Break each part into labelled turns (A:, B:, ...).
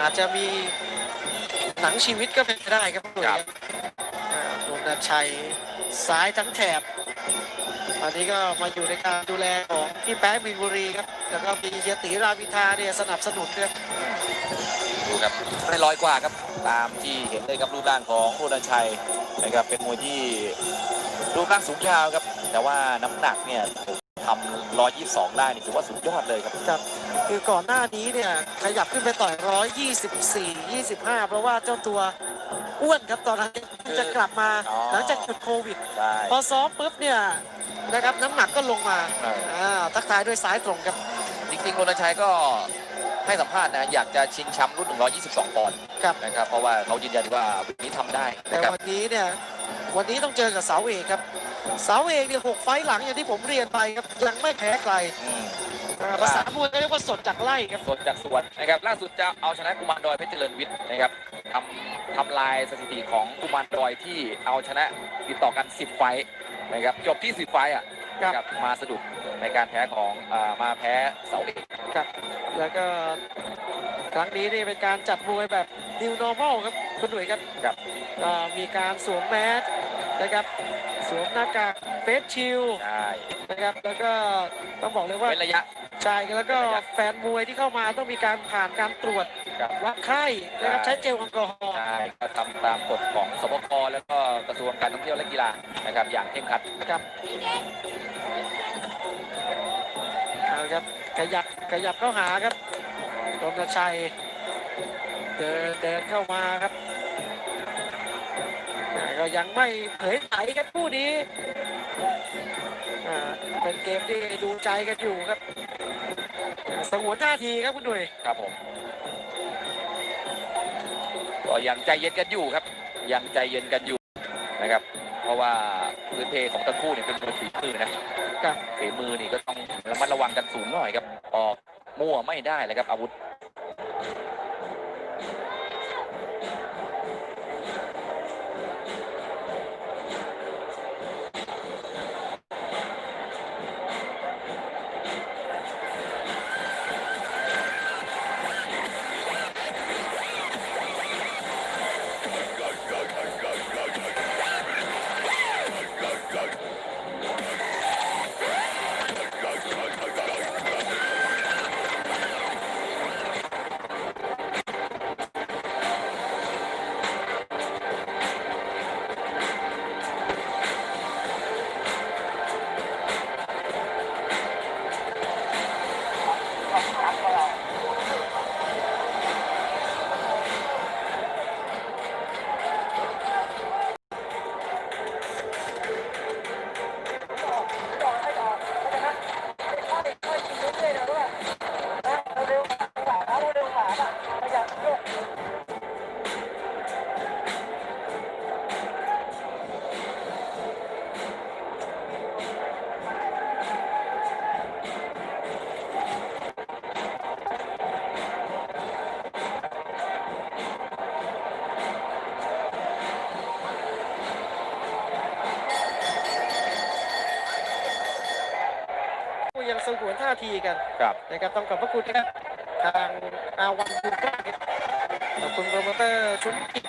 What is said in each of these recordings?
A: อาจจะมีหนังชีวิตก็เป็นไปได้ครับคุณหนุ่ยครับอ่าโดนัทชัยซ้ายทั้งแถบตอนนี้ก็มาอยู่ในการดูแลของพี่แป๊ะมินบุรีครับ แล้วก็มีเฮียตีรามอินทราเนี่ยสนับสนุนครับ
B: ดูครับไม่ลอยกว่าครับ ตามที่เห็นเลยครับรูปร่างของโรนันชัยนะครับเป็นมวยที่รูปร่างสูงยาวครับ แต่ว่าน้ำหนักเนี่ยทำ122ได้นี่ถือว่าสุดยอดเลยครับ
A: ครับคือก่อนหน้านี้เนี่ยขยับขึ้นไปต่อย124 25 เพราะว่าเจ้าตัวอ้วนครับตอนนั้นจะกลับมา
B: อ๋อ
A: หลังจากหยุดโควิด
B: ใช่
A: พอซ้อมปุ๊บเนี่ยนะครับน้ำหนักก็ลงมา
B: ใช่
A: อ่าทักทายด้วยซ้ายตรงครับ
B: จริงๆโรนันชัยก็ให้สัมภาษณ์นะอยากจะชิงแชมป์รุ่น 122 ปอนด์
A: ครับ
B: นะครับเพราะว่าเขายืนยันว่าวันนี้ทำได้
A: แต่
B: นะครับ
A: วันนี้เนี่ยวันนี้ต้องเจอกับเสาเอกครับเสาเอกเนี่ยหกไฟต์หลังอย่างที่ผมเรียนไปครับยังไม่แพ้ใคร
B: อืม
A: อ่า ภาษามวยก็เรียกว่าสดจากไล่ครับ
B: สดจากสวนนะครับล่าสุดจะเอาชนะกุมารดอยเพชรเจริญวิทย์นะครับทำทำลายสถิติของกุมารดอยที่เอาชนะติดต่อกัน 10 ไฟต์นะครับจบที่ 10 ไฟต์อะ
A: ครับ
B: นะครับมาสะดุดในการแพ้ของอามาแพ้เสาเอก
A: ครับแล้วก็ครั้งนี้นี่เป็นการจัดมวยแบบ new normal ครับคุณหนุ่ยครับ
B: ครับ
A: ก็มีการสวมแมสนะครับสวมหน้ากากเฟสชิล
B: ใช่
A: นะครับแล้วก็ต้องบอกเลยว่า
B: เว้นระยะ
A: ใช่แล้วก็แฟนมวยที่เข้ามาต้องมีการผ่านการตรวจ
B: ครับ
A: วัดไข้นะครับ
B: ใช่
A: ใช้เจลแอลกอฮอล์
B: ใช่ก็ทำตามกฎของสบคแล้วก็กระทรวงการท่องเที่ยวและกีฬานะครับอย่างเคร่งครัด
A: ครับเอาครับขยับขยับเข้าหาครับรณชัย เดินเดินเข้ามาครับอ่าก็ยังไม่เผยไผครับคู่นี้ อ่าเป็นเกมที่ดูใจกันอยู่ครับอ่าสงวนท่าทีครับคุณหนุ่ย
B: ครับผมก็ยังใจเย็นกันอยู่ครับ ยังใจเย็นกันอยู่นะครับ เพราะว่าพื้นเพของทั้งคู่เนี่ยเป็นมวยฝีมือนะครับฝีมือนี่ก็ต้องระมัดระวังกันสูงหน่อยครับออกมั่วไม่ได้เลยครับอาวุธ
A: นท่าทีกัน
B: ครับ
A: นะครับต้องขอบพระคุณนะครับทางอาวันบุญกล้าครับขอบคุณโปรโมเตอร์ชุนกิจ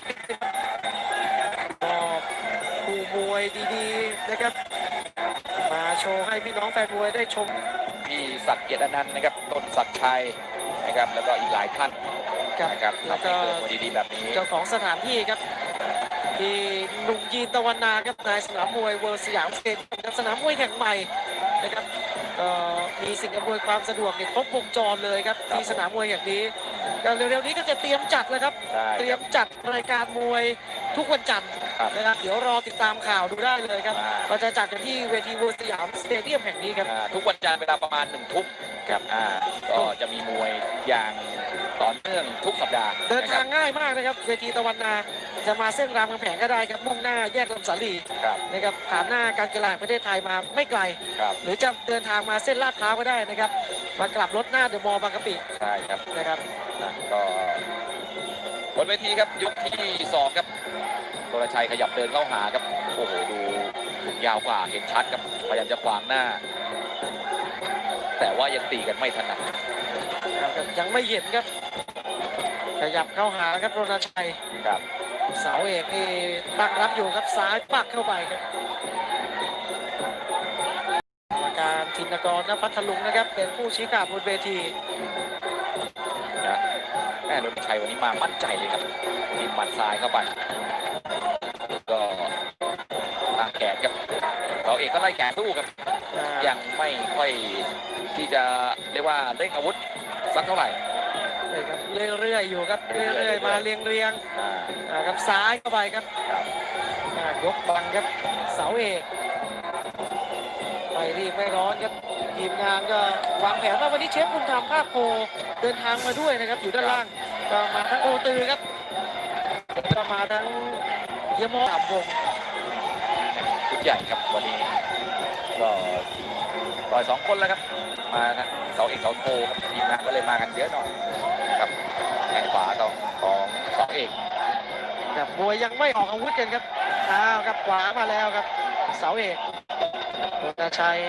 A: มอบคู่มวยดีๆนะครับ มาโชว์ให้พี่น้องแฟนมวยได้ชม
B: พี่ศักดิ์เกียรติอนันต์นะครับต้นศักดิ์ชัยนะครับ แล้วก็อีกหลายท่าน
A: กับ
B: นะครับ
A: แล้ว
B: ทำให้
A: ก็
B: เกิดมวยดีๆแบบนี้
A: เจ้าของสถานที่ครับที่หนุ่มยีนตะวันนาครับนายสนามมวยเวิร์สยามสเตเดียมครับสนามมวยแห่งใหม่นะครับ ก็มีสิ่งอำนวยความสะดวกเนี่ยครบวงจรเลยครับที่สนามมวยแห่งนี้ก็เร็วๆนี้ก็จะเตรียมจัดแล้วครับ
B: ใช่
A: เตรียมจัดรายการมวยทุกวันจันทร์
B: ครับ
A: นะครับเดี๋ยวรอติดตามข่าวดูได้เลยครับ
B: อ่า
A: เราจะจัดกันที่เวทีเวิร์สยามสเตเดียมแห่งนี้ครับ
B: อ่าทุกวันจันทร์เวลาประมาณหนึ่งทุ่มครับอ่าก็จะมีมวยอย่างต่อเนื่องทุกสัปดาห์
A: เดิน
B: นะค
A: ทา
B: รับ
A: งง่ายมากนะครับ เวทีตะวันนา จะมาเส้นรามคำแหงก็ได้ครับมุ่งหน้าแยกลำสาลี
B: ครับ
A: นะครับผ่านหน้าการกีฬาแห่งประเทศไทยมาไม่ไกล
B: ครับ
A: หรือจะเดินทางมาเส้นลาดพร้าวก็ได้นะครับมากลับรถหน้าเดอะมอลล์บางกะปิ
B: ใช่ครับ
A: นะครับ
B: นะก็บนเวทีครับยกที่สองครับโทรชัยขยับเดินเข้าหาครับโอ้โหดูยาวกว่าเห็นชัดครับพยายามจะขวางหน้า แต่ว่ายังตีกันไม่ถนัด
A: ยังไม่เห็นครับ ขยับเข้าหาครับโรนาชัย
B: ครับ
A: เสาเอกนี่ตั้งรับอยู่ครับซ้ายปักเข้าไปครับกรรมการธินกรนพัทลุงนะครับ เป็นผู้ชี้ขาดบนเวที
B: นะแม่รถชัยวันนี้มามั่นใจเลยครับทีมหมัดซ้ายเข้าไป ก็ตั้งแขนครับเราเอกก็ไล่แขนสู้ครับ
A: อ่า
B: ยังไม่ค่อยที่จะเรียกว่าเร่งอาวุธสักเท่าไหร่
A: เลยครับเรื่อยๆอยู่ครับเรื่อยๆมาเรียงเรียง
B: อ่า
A: ๆอ่าครับซ้ายเข้าไปครับ
B: ครับ
A: อ่ายกบังครับเสาเอกไม่รีบไม่ร้อนครับทีมงานก็วางแผนว่าวันนี้เชฟบุญธรรมภาคโพเดินทางมาด้วยนะครับ อยู่ด้านล่างก็มาทั้งโอตือครับก็มาทั้งเยมอสามวง
B: ชุดใหญ่ครับวันนี้ก็ต่อยสองคนแล้วครับ มาครับเสาเอกเสาโทครับทีมงานก็เลยมากันเยอะหน่อยครับแข้งขวาของของ เสาเอก
A: ครับมวยยังไม่ออกอาวุธกันครับอ้าวครับขวามาแล้วครับ เสาเอกโรนาชัย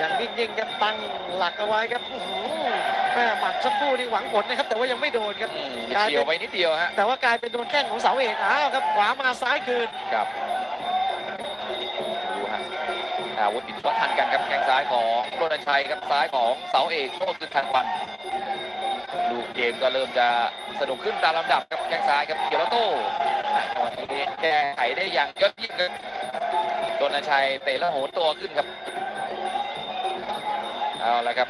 A: ยังนิ่งๆครับตั้งหลักเอาไว้ครับอื้อหือแม่หมัดสักครู่นี่หวังผลนะครับ แต่ว่ายังไม่โดนครับ
B: อืมเฉียวไปนิดเดียวฮะ
A: แต่ว่ากลายเป็นโดนแข้งของเสาเอกอ้าวครับขวามาซ้ายคืน
B: ครับดูฮะอาวุธอินทวัทันกันครับแข้งซ้ายของโรนันชัยครับซ้ายของเสาเอกโชคคือทันปันดูเกมก็เริ่มจะ สนุกขึ้นตามลำดับครับแข้งซ้ายครับเกียร์โต้จังหวะนี้แก้ไขได้อย่างยอดเยี่ยมครับโรนันชัยเตะแล้วโหนตัวขึ้นครับเอาละครับ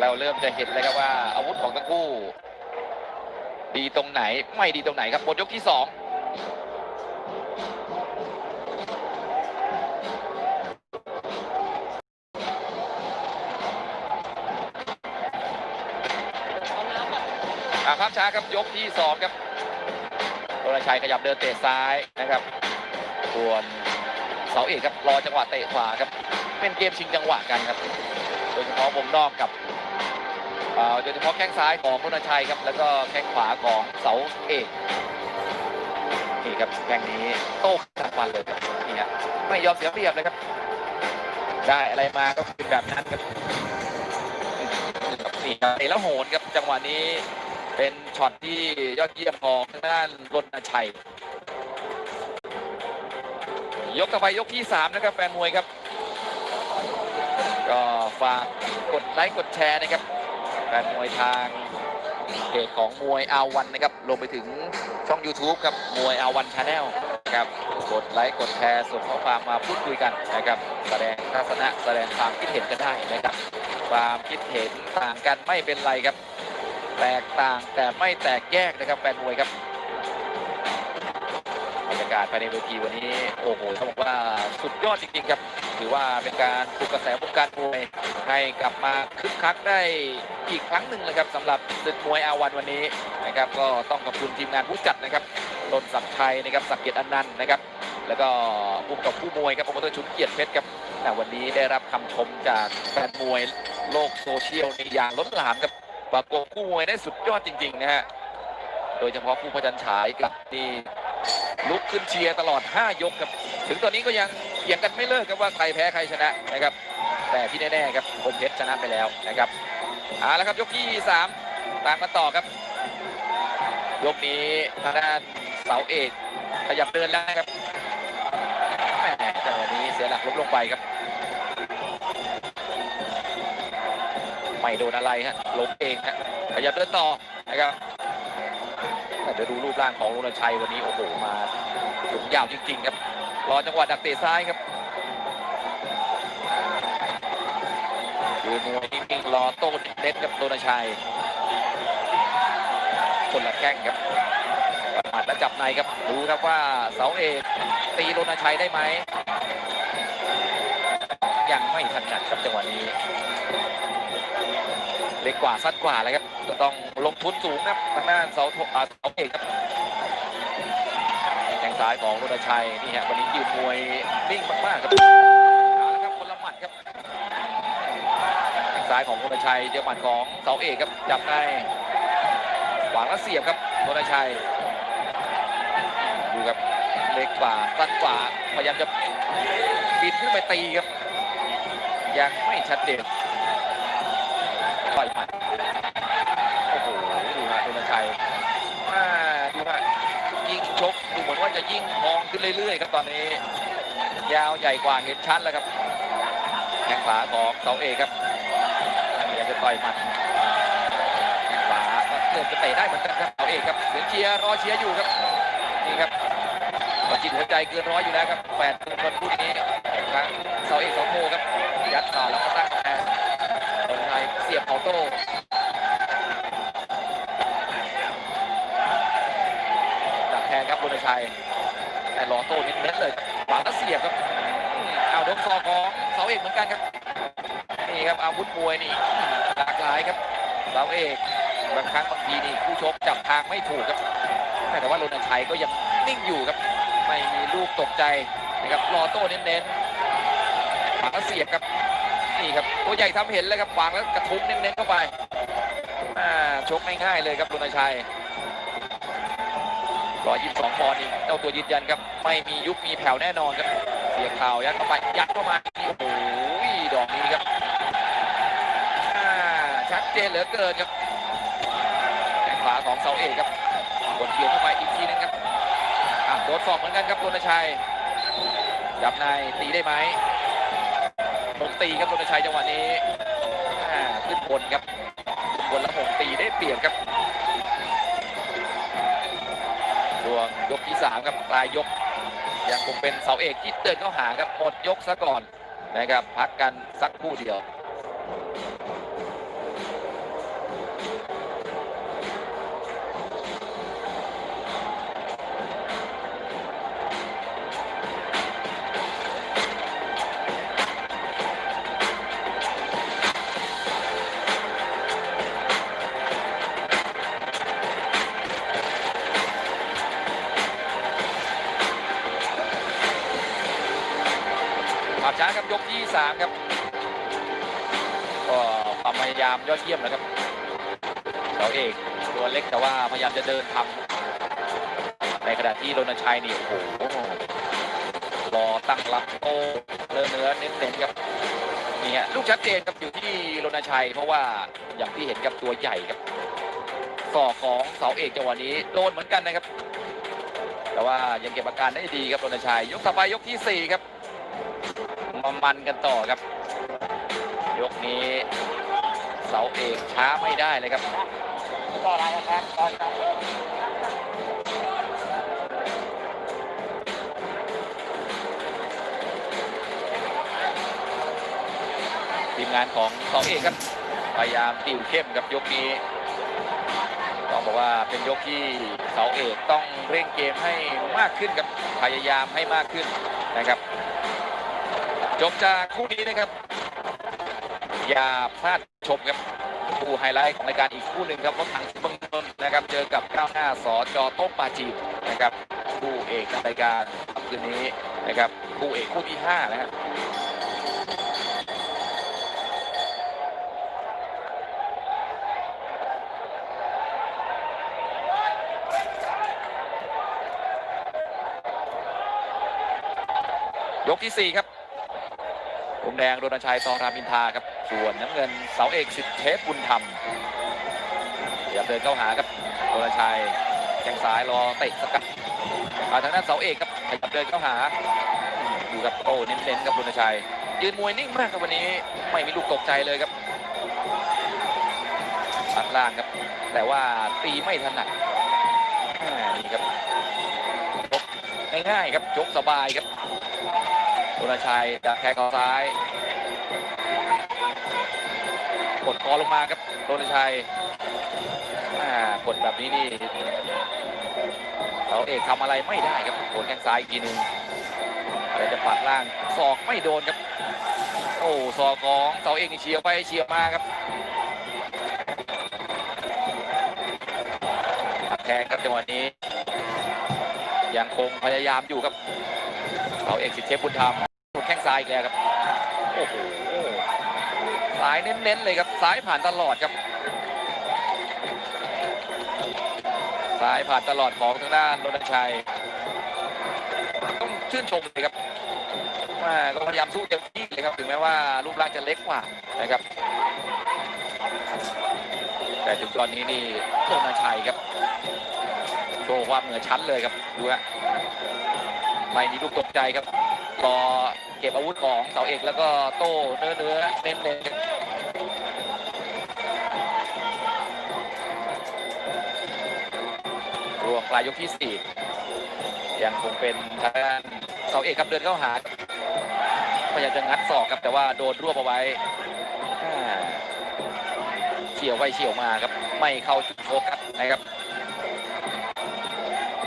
B: เราเริ่มจะเห็นเลยครับว่าอาวุธของทั้งคู่ ดีตรงไหนไม่ดีตรงไหนครับหมดยกที่สองาภาพช้าครับยกที่สองครับโรนชัยขยับเดินเตะซ้ายนะครับส่วนเสาเอกครับรอจังหวะเตะขวาครับ เป็นเกมชิงจังหวะกันครับ โดยเฉพาะมุมนอกกับโดยเฉพาะแข้งซ้ายของโรนชัยครับ แล้วก็แข้งขวาของเสาเอกนี่ครับแข้งนี้โต้ขัดฟันเลยครับนี่ฮะไม่ยอมเสียเปรียบเลยครับ ได้อะไรมาก็เป็นแบบนั้นครับนี่ครับเตะแล้วโหนครับจังหวะนี้ เป็นช็อตที่ยอดเยี่ยมของทางด้านรณชัย ยกต่อไปยกที่สามนะครับแฟนมวยครับ ก็ฝากกดไลค์กดแชร์นะครับแฟนมวยทางเพจของมวยอาวันนะครับรวมไปถึงช่อง YouTube ครับมวยอาวันชาแนลนะครับกดไลค์กดแชร์ส่งข้อความมาพูดคุยกันนะครับ แสดงทัศนะแสดงความคิดเห็นกันได้นะครับ ความคิดเห็นต่างกันไม่เป็นไรครับ แตกต่างแต่ไม่แตกแยกนะครับแฟนมวยครับบรรยากาศภายในเวทีวันนี้โอ้โหต้องบอกว่าสุดยอดจริงๆครับ ถือว่าเป็นการปลุกกระแสวงการมวยให้กลับมาคึกคักได้อีกครั้งหนึ่งเลยครับสำหรับศึกมวยอาวันวันนี้นะครับ ก็ต้องขอบคุณทีมงานผู้จัดนะครับนนท์ศักดิ์ชัยนะครับศักเกียรติอนันต์นะครับ แล้วก็ผู้กำกับผู้มวยครับโปรโมเตอร์ชุนเกียรติเพชรครับแต่วันนี้ได้รับคำชมจากแฟนมวยโลกโซเชียลในอย่างล้นหลามครับ ปรากฏคู่มวยได้สุดยอดจริง ๆ นะฮะ โดยเฉพาะผู้พจันฉายกับนี่ลุกขึ้นเชียร์ตลอด 5 ยกครับ ถึงตอนนี้ก็ยังเถียงกันไม่เลิกครับว่าใครแพ้ใครชนะนะครับ แต่ที่แน่ๆครับคมเพชรชนะไปแล้วนะครับเอาละครับยกที่ 3 ตามกันต่อครับ ยกนี้ทางด้านเสาเอกขยับเดินแล้วนะครับแหม่จังหวะนี้เสียหลักล้มลงไปครับ ไม่โดนอะไรฮะล้มเองฮะขยับเดินต่อนะครับเดี๋ยวดูรูปร่างของลุนชัยวันนี้โอ้โหมาสูงยาวจริงๆครับรอจังหวะดักเตะซ้ายครับยืนมวยนิ่งๆรอโต้เน้นกับโดนชัยคนละแข้งครับปัดหมัดและจับในครับดูครับว่าเสาเอกตีโดนชัยได้ไหมยังไม่ถนัดครับจังหวะนี้ เล็กกว่าสั้นกว่าเลยครับก็ต้องลงทุนสูงครับทางด้านเสาโทอ่าเสาเอกครับแข้งซ้ายของรุนชัยนี่ฮะวันนี้ยืนมวยนิ่งมากๆครับเอาละครับคนละหมัดครับแข้งซ้ายของรุนชัยเจอหมัดของเสาเอกครับจับในหวังแล้วเสียบครับรุนชัยดูครับเล็กกว่าสั้นกว่าพยายามจะบินขึ้นไปตีครับยังไม่ชัดเจน ต่อยหมัดโอ้โหดูฮะโดนชัยอ่าดูฮะยิ่งชกดูเหมือนว่าจะยิ่งมองขึ้นเรื่อยๆครับตอนนี้ ยาวใหญ่กว่าเห็นชัดแล้วครับแข้งขวาของเสาเอกครับพยายามจะต่อยหมัดแข้งขวาเริ่มจะเตะได้เหมือนกันครับเสาเอกครับเหมือนเชียร์รอเชียร์อยู่ครับนี่ครับจิตหัวใจเกินร้อยอยู่แล้วครับแปดคนพูดนี้ครับเสาเอกสองโมครับยัดต่อแล้วก็ตั้ง สียบเขาโต้ดักแทนครับบุญชัย แต่รอโต้เน้นๆเลยขวางแล้วเสียบครับเอาโดนซอกของเสาเอกเหมือนกันครับ นี่ครับอาวุธมวยนี่หลากหลายครับเสาเอกบางครั้งบางทีนี่ผู้ชกจับทางไม่ถูกครับ แต่ว่ารณชัยก็ยังนิ่งอยู่ครับ ไม่มีลูกตกใจนะครับรอโต้เน้นๆขวางแล้วเสียบครับ นี่ครับตัวใหญ่ทำเห็นเลยครับขวางแล้วกระทุ้งเน้นๆเข้าไปชกไม่ง่ายเลยครับรณชัย122ปอนด์นี่เจ้าตัวยืนยันครับ ไม่มียุบมีแผ่วแน่นอนครับ เสียข่าวยัดเข้าไปยัดเข้ามาโอ้โหดอกนี้ครับชัดเจนเหลือเกินครับแข้งขวาของเสาเอกครับกดเกี่ยวเข้าไปอีกทีนึงครับโดนสองเหมือนกันครับรณชัยจับในตีได้ไหม ผมตีครับรณชัยจังหวะนี้ขึ้นบนครับบนแล้วผมตีได้เปรียบครับช่วงยกที่สามครับปลายยก ยังคงเป็นเสาเอกที่เดินเข้าหาครับหมดยกซะก่อนนะครับ พักกันสักครู่เดียว ภาพช้าครับยกที่สามครับก็ความพยายามยอดเยี่ยมนะครับเสาเอกตัวเล็กแต่ว่าพยายามจะเดินทำในขณะที่รณชัยนี่โอ้โหรอตั้งรับโต้เนื้อเนื้อเน้นๆครับนี่ฮะลูกชัดเจนครับอยู่ที่รณชัย เพราะว่าอย่างที่เห็นกับตัวใหญ่ครับศอกของเสาเอกจังหวะนี้โดนเหมือนกันนะครับ แต่ว่ายังเก็บอาการได้ดีครับรณชัย ยกต่อไปยกที่สี่ครับ มันกันต่อครับ ยกนี้เสาเอกช้าไม่ได้เลยครับ
A: ต่อไรครับต่อครับ
B: ทีมงานของเสาเอกครับ พยายามติวเข้มกับยกนี้ต้องบอกว่าเป็นยกที่เสาเอกต้องเร่งเกมให้มากขึ้นครับพยายามให้มากขึ้นนะครับ จบจากคู่นี้นะครับ อย่าพลาดชมครับคู่ไฮไลท์ของรายการอีกคู่หนึ่งครับรถถังเมืองนนนะครับ เจอกับก้าวหน้าสอจอโต้มปาจีนนะครับคู่เอกในรายการคืนนี้นะครับคู่เอกคู่ที่ห้านะครับยกที่ 4 ครับ มแดงโดนชัยซองรามอินทาครับ ส่วนน้ำเงินเสาเอกสิทธิเทพบุญธรรมพยายาเดินเข้าหาครับโดนชัยแข้งซ้ายรอเตะสกัดมาทางด้านเสาเอกครับพยายามเดินเข้าหาอยู่กับโอ้เน้นๆครับโดนชัยยืนมวยนิ่งมากครับวันนี้ไม่มีลูกตกใจเลยครับปัดล่างครับ แต่ว่าตีไม่ถนัดนี่ครับง่ายๆครับยกสบายครับ โดนชัยดักแทงเขาซ้าย กดคอลงมาครับโดนชัยอ่ากดแบบนี้นี่เขาเอกทำอะไรไม่ได้ครับโดนแข้งซ้ายอีกทีหนึ่งแต่จะปัดล่างศอกไม่โดนครับ โอ้ศอกของเสาเอกเฉียวไปเฉียวมาครับดักแทงครับจังหวะนี้ยังคงพยายามอยู่ครับเสาเอกสิทธิเทพบุญธรรม ซ้ายอีกแล้วครับ โอ้โหซ้ายเน้นๆเลยครับ ซ้ายผ่านตลอดครับ ซ้ายผ่านตลอดของทางด้านรณชัย ต้องชื่นชมเลยครับว่าก็พยายามสู้เต็มที่เลยครับ ถึงแม้ว่ารูปร่างจะเล็กกว่านะครับ แต่ถึงตอนนี้นี่รณชัยครับโชว์ความเหนือชั้นเลยครับ ดูฮะไม่มีลูกตกใจครับ รอ เก็บอาวุธของเสาเอกแล้วก็โต้เนื้อเนื้อเน้นเน้นรวมปลายยกที่สี่ยังคงเป็นทางด้านเสาเอกครับเดินเข้าหาพยายามจะงัดศอกครับแต่ว่าโดนรวบเอาไว้เฉียวไปเฉียวมาครับ ไม่เข้าจุดโฟกัสนะครับ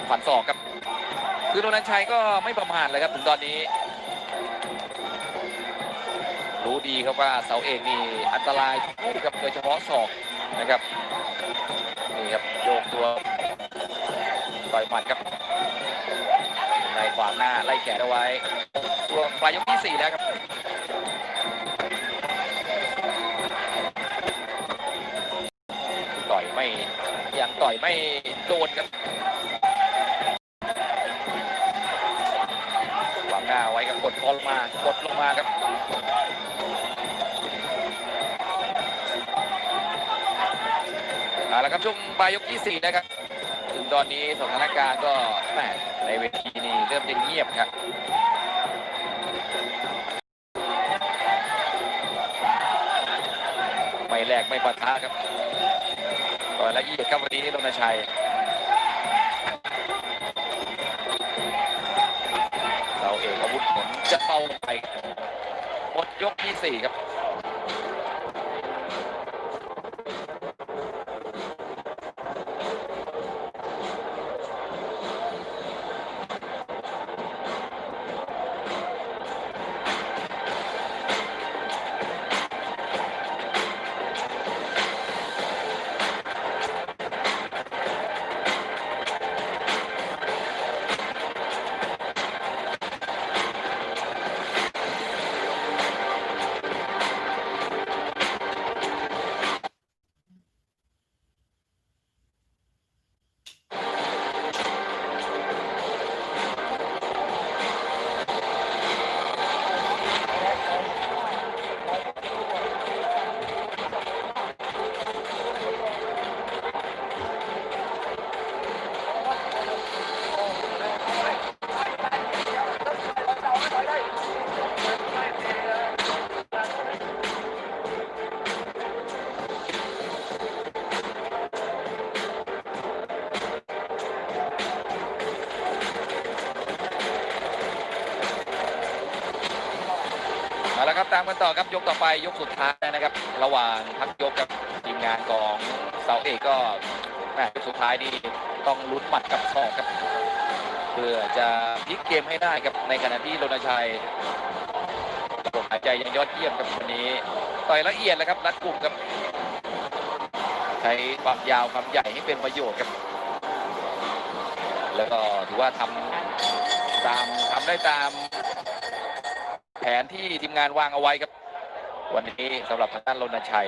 B: ฝันศอกครับ คือโรนันชัยก็ไม่ประมาทเลยครับถึงตอนนี้ ดีครับว่าเสาเอกนี่อันตรายกับโดยเฉพาะศอกนะครับนี่ครับโยกตัวต่อยหมัดครับในขวางหน้าไล่แขนเอาไว้ตัวปลายยกที่สี่แล้วครับต่อยไม่ยังต่อยไม่โดนครับขวางหน้าไว้ครับกดคอลงมากดลงมาครับ ช่วงปลายยกที่สี่นะครับ ถึงตอนนี้สถานการณ์ก็แหมในเวทีนี่เริ่มจะเงียบครับไม่แลกไม่ปะทะครับต่อยละเอียดครับวันนี้รณชัยเราเองอาวุธผลจะเป้าไปหมดยกที่สี่ครับ ต่อครับยกต่อไปยกสุดท้ายนะครับ ระหว่างพักยกกับทีมงานของเสาเอกก็แมยกสุดท้ายนี่ต้องลุ้นหมัดกับศอกครับเพื่อจะพลิกเกมให้ได้ครับในขณะที่รณชัยระบบหายใจยังยอดเยี่ยมครับวันนี้ ต่อยละเอียดแล้วครับรัดกลุ่มครับใช้ความยาวความใหญ่ให้เป็นประโยชน์ครับ แล้วก็ถือว่าทำตามทำได้ตาม แผนที่ทีมงานวางเอาไว้ครับ วันนี้สำหรับทางด้านรณชัย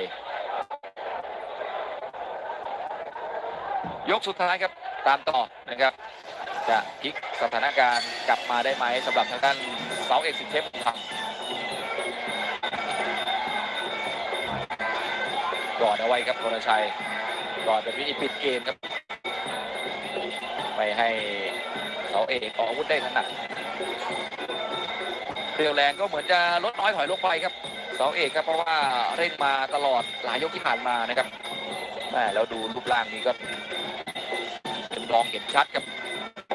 B: ยกสุดท้ายครับตามต่อนะครับ จะพลิกสถานการณ์กลับมาได้ไหมสำหรับทางด้านเสาเอกสิทธิเทพพังกอนเอาไว้ครับรณชัยกอนเป็นวิธีปิดเกมครับไม่ให้เสาเอกออกอาวุธได้ถนัดเรียวแรงก็เหมือนจะลดน้อยถอยลงไปครับ เสาเอกครับเพราะว่าเร่งมาตลอดหลายยกที่ผ่านมานะครับแม่แล้วดูรูปร่างนี้ก็เป็นมองเห็นชัดครับ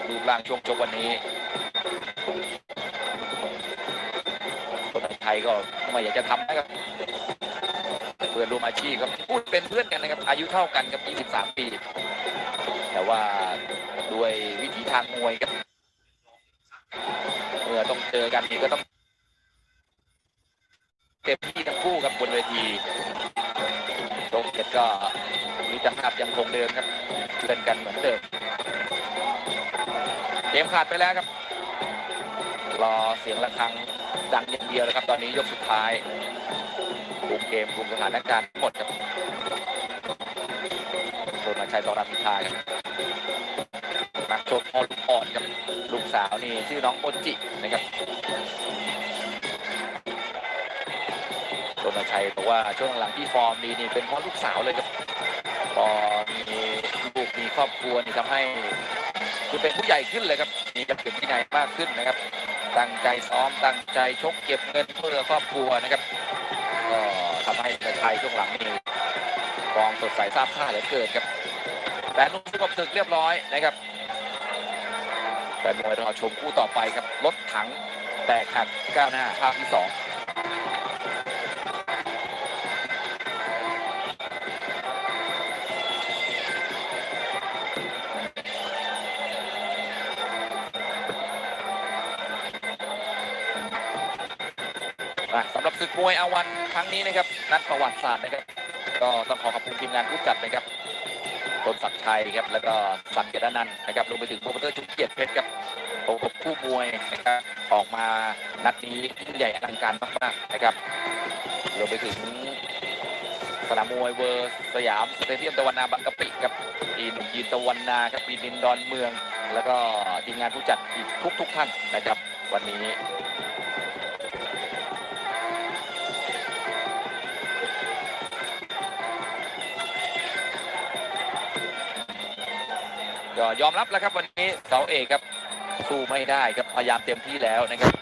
B: รูปร่างช่วงจบวันนี้คนไทยก็ไม่อยากจะทำนะครับเพื่อนร่วมอาชีพครับพูดเป็นเพื่อนกันนะครับ อายุเท่ากันครับ 23 ปี แต่ว่าด้วยวิถีทางมวยครับเมื่อต้องเจอกันนี่ก็ต้อง คงเดิมครับเพื่นกันเหมือนเดิมเกมขาดไปแล้วครับ รอเสียงะระฆังดังอย่างเดียวนะครับ ตอนนี้ยกสุดท้ายคุมเกมคุมสถานการณ์หมดครับโดนมาชัยตอรามิทาครับนักชกพ่อลูกอ่อนครับลูกสาวนี่ชื่อน้องโอจินะครับรณชัยบอกว่าช่วงหลังที่ฟอร์มดีนี่เป็นเพราะลูกสาวเลยครับพอ ครอบครัวนี่ทำให้คือเป็นผู้ใหญ่ขึ้นเลยครับมีระเบียบวินัยมากขึ้นนะครับ ตั้งใจซ้อมตั้งใจชกเก็บเงินเพื่อครอบครัวนะครับก็ทำให้ประไทยช่วงหลังนี่กองสดใสทราบท่าเหลือเกินครับแต่นุ่มสุกบศึกเรียบร้อยนะครับแฟนมวยรอชมคู่ต่อไปครับรถถังแตกหักก้าวหน้าภาคที่สอง มวยอาวันครั้งนี้นะครับ นัดประวัติศาสตร์นะครับ ก็ต้องขอขอบคุณทีมงานผู้จัดนะครับต้นศักดิ์ชัยครับ แล้วก็ศักดิ์เกียรตินันต์นะครับรวมไปถึงโปรโมเตอร์ชุดเกียรติเพชรครับประกบคู่มวยนะครับออกมานัดนี้ยิ่งใหญ่อลังการมากๆนะครับรวมไปถึงสนามมวยเวอร์สยามสเตเดียมตะวันนาบางกะปิครับอีหนุ่มยีนตะวันนาครับปีนินดอนเมือง แล้วก็ทีมงานผู้จัดอีกทุก ๆ ท่านนะครับ วันนี้ ก็ยอมรับแล้วครับวันนี้เสาเอกครับสู้ไม่ได้ครับพยายามเต็มที่แล้วนะครับ